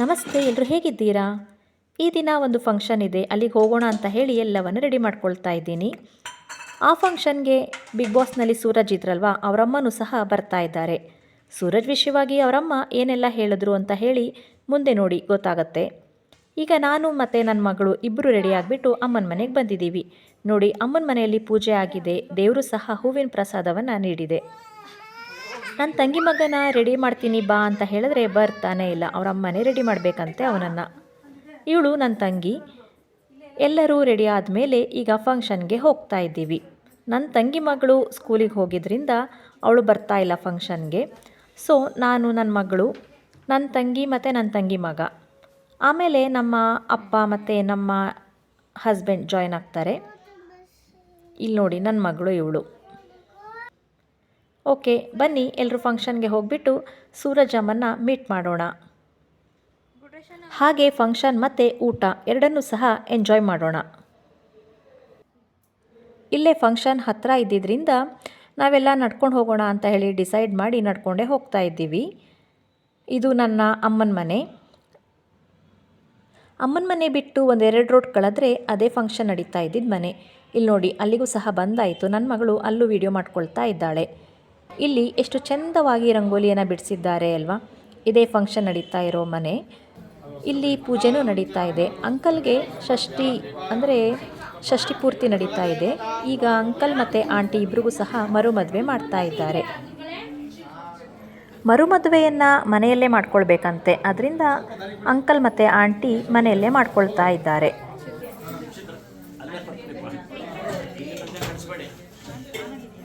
ನಮಸ್ತೆ ಎಲ್ಲರೂ ಹೇಗಿದ್ದೀರಾ? ಈ ದಿನ ಒಂದು ಫಂಕ್ಷನ್ ಇದೆ, ಅಲ್ಲಿಗೆ ಹೋಗೋಣ ಅಂತ ಹೇಳಿ ಎಲ್ಲವನ್ನು ರೆಡಿ ಮಾಡ್ಕೊಳ್ತಾ ಇದ್ದೀನಿ. ಆ ಫಂಕ್ಷನ್ಗೆ ಬಿಗ್ ಬಾಸ್ನಲ್ಲಿ ಸೂರಜ್ ಇದ್ರಲ್ವಾ, ಅವರಮ್ಮನೂ ಸಹ ಬರ್ತಾ ಇದ್ದಾರೆ. ಸೂರಜ್ ವಿಷಯವಾಗಿ ಅವರಮ್ಮ ಏನೆಲ್ಲ ಹೇಳಿದ್ರು ಅಂತ ಹೇಳಿ ಮುಂದೆ ನೋಡಿ, ಗೊತ್ತಾಗತ್ತೆ. ಈಗ ನಾನು ಮತ್ತು ನನ್ನ ಮಗಳು ಇಬ್ಬರು ರೆಡಿ ಆಗಿಬಿಟ್ಟು ಅಮ್ಮನ ಮನೆಗೆ ಬಂದಿದ್ದೀವಿ. ನೋಡಿ, ಅಮ್ಮನ ಮನೆಯಲ್ಲಿ ಪೂಜೆ ಆಗಿದೆ, ದೇವರು ಸಹ ಹೂವಿನ ಪ್ರಸಾದವನ್ನು ನೀಡಿದೆ. ನನ್ನ ತಂಗಿ ಮಗನ ರೆಡಿ ಮಾಡ್ತೀನಿ ಬಾ ಅಂತ ಹೇಳಿದ್ರೆ ಬರ್ತಾನೆ ಇಲ್ಲ. ಅವ್ರ ಅಮ್ಮನೇ ರೆಡಿ ಮಾಡಬೇಕಂತೆ ಅವನನ್ನು. ಇವಳು ನನ್ನ ತಂಗಿ. ಎಲ್ಲರೂ ರೆಡಿ ಆದಮೇಲೆ ಈಗ ಫಂಕ್ಷನ್ಗೆ ಹೋಗ್ತಾ ಇದ್ದೀವಿ. ನನ್ನ ತಂಗಿ ಮಗಳು ಸ್ಕೂಲಿಗೆ ಹೋಗಿದ್ದರಿಂದ ಅವಳು ಬರ್ತಾ ಇಲ್ಲ ಫಂಕ್ಷನ್ಗೆ ಸೊ ನಾನು ನನ್ನ ಮಗಳು ನನ್ನ ತಂಗಿ ಮತ್ತು ನನ್ನ ತಂಗಿ ಮಗ. ಆಮೇಲೆ ನಮ್ಮ ಅಪ್ಪ ಮತ್ತು ನಮ್ಮ ಹಸ್ಬೆಂಡ್ ಜಾಯ್ನ್ ಆಗ್ತಾರೆ. ಇಲ್ಲಿ ನೋಡಿ ನನ್ನ ಮಗಳು ಇವಳು. ಓಕೆ, ಬನ್ನಿ ಎಲ್ಲರೂ ಫಂಕ್ಷನ್ಗೆ ಹೋಗಿಬಿಟ್ಟು ಸೂರಜ್ ಅಮ್ಮನ್ನ ಮೀಟ್ ಮಾಡೋಣ. ಹಾಗೆ ಫಂಕ್ಷನ್ ಮತ್ತು ಊಟ ಎರಡನ್ನೂ ಸಹ ಎಂಜಾಯ್ ಮಾಡೋಣ. ಇಲ್ಲೇ ಫಂಕ್ಷನ್ ಹತ್ತಿರ ಇದ್ದಿದ್ದರಿಂದ ನಾವೆಲ್ಲ ನಡ್ಕೊಂಡು ಹೋಗೋಣ ಅಂತ ಹೇಳಿ ಡಿಸೈಡ್ ಮಾಡಿ ನಡ್ಕೊಂಡೇ ಹೋಗ್ತಾ ಇದ್ದೀವಿ. ಇದು ನನ್ನ ಅಮ್ಮನ ಮನೆ. ಅಮ್ಮನ ಮನೆ ಬಿಟ್ಟು ಒಂದೆರಡು ರೋಡ್ ಕಳೆದ್ರೆ ಅದೇ ಫಂಕ್ಷನ್ ನಡೀತಾ ಇದ್ದಿದ್ದು ಮನೆ. ಇಲ್ಲಿ ನೋಡಿ ಅಲ್ಲಿಗೂ ಸಹ ಬಂದಾಯಿತು. ನನ್ನ ಮಗಳು ಅಲ್ಲೂ ವೀಡಿಯೋ ಮಾಡ್ಕೊಳ್ತಾ ಇದ್ದಾಳೆ. ಇಲ್ಲಿ ಎಷ್ಟು ಚಂದವಾಗಿ ರಂಗೋಲಿಯನ್ನು ಬಿಡಿಸಿದ್ದಾರೆ ಅಲ್ವಾ? ಇದೇ ಫಂಕ್ಷನ್ ನಡೀತಾ ಇರೋ ಮನೆ. ಇಲ್ಲಿ ಪೂಜೆನೂ ನಡೀತಾ ಇದೆ. ಅಂಕಲ್ಗೆ ಷಷ್ಠಿ ಅಂದರೆ ಷಷ್ಠಿ ಪೂರ್ತಿ ನಡೀತಾ ಇದೆ. ಈಗ ಅಂಕಲ್ ಮತ್ತು ಆಂಟಿ ಇಬ್ರಿಗೂ ಸಹ ಮರುಮದುವೆ ಮಾಡ್ತಾ ಇದ್ದಾರೆ. ಮರುಮದುವೆಯನ್ನು ಮನೆಯಲ್ಲೇ ಮಾಡ್ಕೊಳ್ಬೇಕಂತೆ. ಅದರಿಂದ ಅಂಕಲ್ ಮತ್ತು ಆಂಟಿ ಮನೆಯಲ್ಲೇ ಮಾಡ್ಕೊಳ್ತಾ ಇದ್ದಾರೆ.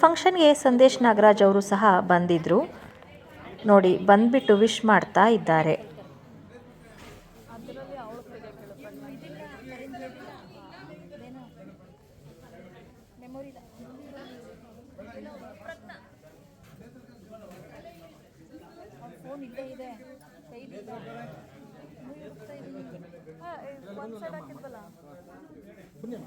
ಫಂಕ್ಷನ್ಗೆ ಸಂದೇಶ್ ನಾಗರಾಜ್ ಅವರು ಸಹ ಬಂದಿದ್ರು. ನೋಡಿ ಬಂದ್ಬಿಟ್ಟು ವಿಶ್ ಮಾಡ್ತಾ ಇದ್ದಾರೆ. ಇದಿಲ್ಲ ಕೆಲವು ಮೆಮೊರಿ ಫೋನ್ ಇದ್ದೇ ಇದೆ. ಕೈಲಿ ಒಂದು ಸೈಡ್ ಹಾಕಿದ್ವಲ್ಲ? ಬನ್ನಿ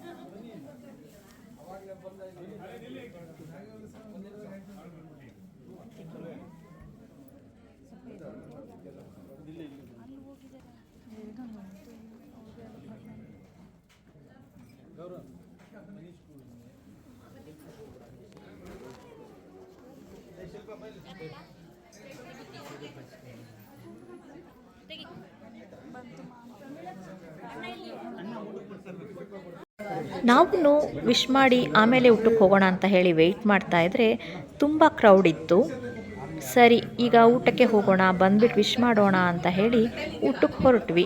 ನಾವು ವಿಶ್ ಮಾಡಿ ಆಮೇಲೆ ಊಟಕ್ಕೆ ಹೋಗೋಣ ಅಂತ ಹೇಳಿ ವೆಯ್ಟ್ ಮಾಡ್ತಾ ಇದ್ರೆ ತುಂಬ ಕ್ರೌಡ್ ಇತ್ತು. ಸರಿ, ಈಗ ಊಟಕ್ಕೆ ಹೋಗೋಣ ಬಂದ್ಬಿಟ್ಟು ವಿಶ್ ಮಾಡೋಣ ಅಂತ ಹೇಳಿ ಊಟಕ್ಕೆ ಹೊರಟ್ವಿ.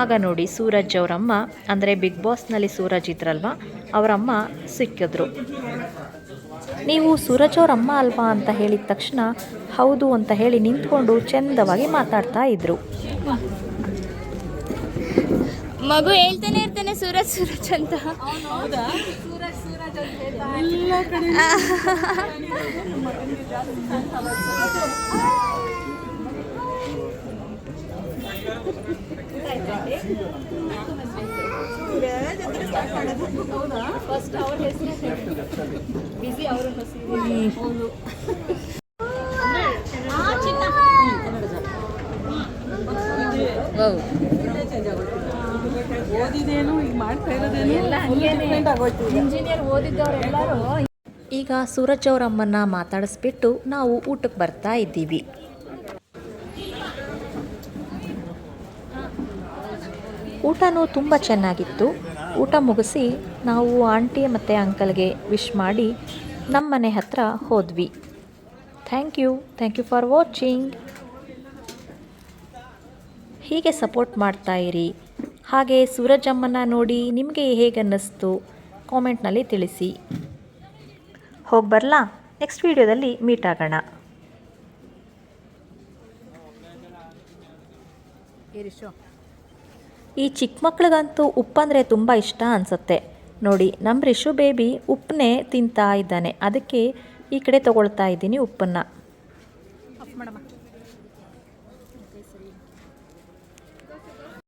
ಆಗ ನೋಡಿ ಸೂರಜ್ ಅವರಮ್ಮ ಅಂದರೆ ಬಿಗ್ ಬಾಸ್ನಲ್ಲಿ ಸೂರಜ್ ಇದ್ರಲ್ವ ಅವರಮ್ಮ ಸಿಕ್ಕಿದ್ರು. ನೀವು ಸೂರಜ್ ಅವರಮ್ಮ ಅಲ್ವಾ ಅಂತ ಹೇಳಿದ ತಕ್ಷಣ ಹೌದು ಅಂತ ಹೇಳಿ ನಿಂತ್ಕೊಂಡು ಚಂದವಾಗಿ ಮಾತಾಡ್ತಾ ಇದ್ರು. ಮಗು ಹೇಳ್ತಾನೆ ಇರ್ತಾನೆ ಸೂರಜ್ ಸೂರಜ್ ಅಂತ. ಈಗ ಮಾಡ್ತಾ ಈಗ ಸೂರಜ್ ಅವರಮ್ಮನ್ನ ಮಾತಾಡಿಸ್ಬಿಟ್ಟು ನಾವು ಊಟಕ್ಕೆ ಬರ್ತಾ ಇದ್ದೀವಿ ಊಟನೂ ತುಂಬ ಚೆನ್ನಾಗಿತ್ತು. ಊಟ ಮುಗಿಸಿ ನಾವು ಆಂಟಿ ಮತ್ತು ಅಂಕಲ್ಗೆ ವಿಶ್ ಮಾಡಿ ನಮ್ಮ ಮನೆ ಹತ್ರ ಹೋದ್ವಿ. Thank you thank you for watching ಹೀಗೆ ಸಪೋರ್ಟ್ ಮಾಡ್ತಾ ಇರಿ. ಹಾಗೆ ಸೂರಜಮ್ಮನ ನೋಡಿ ನಿಮಗೆ ಹೇಗೆ ಅನ್ನಿಸ್ತು ಕಾಮೆಂಟ್ನಲ್ಲಿ ತಿಳಿಸಿ. ಹೋಗಿ ಬರಲಾ? ನೆಕ್ಸ್ಟ್ ವೀಡಿಯೋದಲ್ಲಿ ಮೀಟ್ ಆಗೋಣ. ಈ ಚಿಕ್ಕ ಮಕ್ಳಿಗಂತೂ ಉಪ್ಪಂದರೆ ತುಂಬ ಇಷ್ಟ ಅನಿಸುತ್ತೆ. ನೋಡಿ ನಮ್ಮ ರಿಷು ಬೇಬಿ ಉಪ್ಪನ್ನೇ ತಿಂತಾ ಇದ್ದಾನೆ. ಅದಕ್ಕೆ ಈ ಕಡೆ ತಗೊಳ್ತಾ ಇದ್ದೀನಿ ಉಪ್ಪನ್ನು.